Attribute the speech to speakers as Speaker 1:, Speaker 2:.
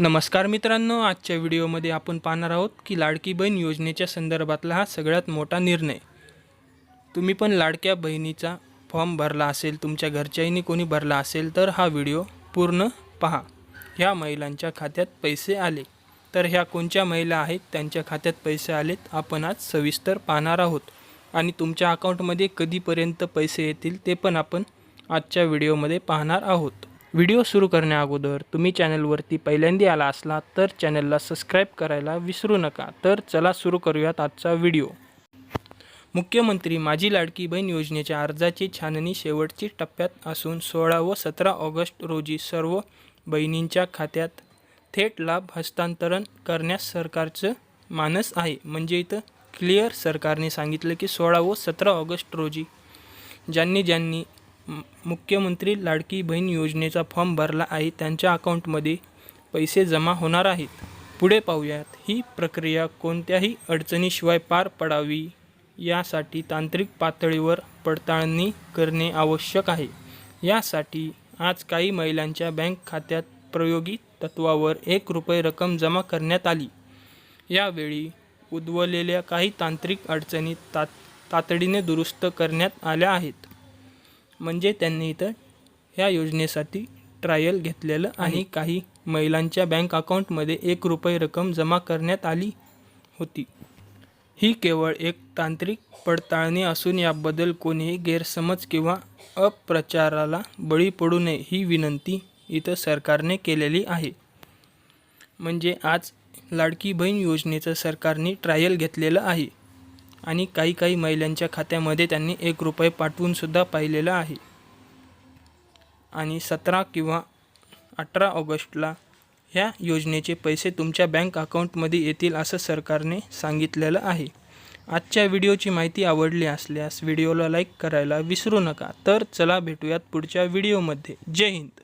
Speaker 1: नमस्कार मित्रांनो आजच्या व्हिडिओमध्ये आपण पाहणार आहोत की लाडकी बहीण योजनेच्या संदर्भातला हा सगळ्यात मोठा निर्णय. तुम्ही पण लाडक्या बहिणीचा फॉर्म भरला असेल तुमच्या घरच्याईने कोणी भरला असेल तर हा व्हिडिओ पूर्ण पहा. ह्या महिलांच्या खात्यात पैसे आले. तर ह्या कोणत्या महिला आहेत त्यांच्या खात्यात पैसे आलेत आपण आज सविस्तर पाहणार आहोत. आणि तुमच्या अकाउंटमध्ये कधीपर्यंत पैसे येतील ते पण आपण आजच्या व्हिडिओमध्ये पाहणार आहोत. व्हिडिओ सुरू करण्याअगोदर तुम्ही चॅनलवरती पहिल्यांदा आला असला तर चॅनलला सबस्क्राईब करायला विसरू नका. तर चला सुरू करूयात आजचा व्हिडिओ. मुख्यमंत्री माझी लाडकी बहीण योजनेच्या अर्जाची छाननी शेवटची टप्प्यात असून सोळा व सतरा ऑगस्ट रोजी सर्व बहिणींच्या खात्यात थेट लाभ हस्तांतरण करण्यास सरकारचं मानस आहे. म्हणजे इथं क्लिअर सरकारने सांगितलं की सोळा व सतरा ऑगस्ट रोजी ज्यांनी ज्यांनी मुख्यमंत्री लाडकी बहीण योजनेचा फॉर्म भरला आहे. त्यांच्या अकाउंटमध्ये पैसे जमा होणार आहेत. पुढे पाहूयात. ही प्रक्रिया कोणत्याही अडचणीशिवाय पार पडावी यासाठी तांत्रिक पातळीवर पडताळणी करणे आवश्यक आहे. यासाठी आज काही महिलांच्या बँक खात्यात प्रयोगी तत्वावर एक रुपये रक्कम जमा करण्यात आली. यावेळी उद्भवलेल्या काही तांत्रिक अडचणी तात तातडीने दुरुस्त करण्यात आल्या आहेत. म्हणजे त्यांनी इथं ह्या योजनेसाठी ट्रायल घेतलेलं आणि काही महिलांच्या बँक अकाउंटमध्ये एक रुपये रक्कम जमा करण्यात आली होती. ही केवळ एक तांत्रिक पडताळणी असून याबद्दल कोणीही गैरसमज किंवा अप्रचाराला बळी पडू नये ही विनंती इथं सरकारने केलेली आहे. म्हणजे आज लाडकी बहीण योजनेचं सरकारने ट्रायल घेतलेलं आहे. आणि काही काही महिलांच्या खात्यामध्ये त्यांनी एक रुपये पाठवूनसुद्धा पाहिलेलं आहे. आणि सतरा किंवा अठरा ऑगस्टला ह्या योजनेचे पैसे तुमच्या बँक अकाउंटमध्ये येतील असं सरकारने सांगितलेलं आहे. आजच्या व्हिडिओची माहिती आवडली असल्यास व्हिडिओला लाईक करायला विसरू नका. तर चला भेटूयात पुढच्या व्हिडिओमध्ये. जय हिंद.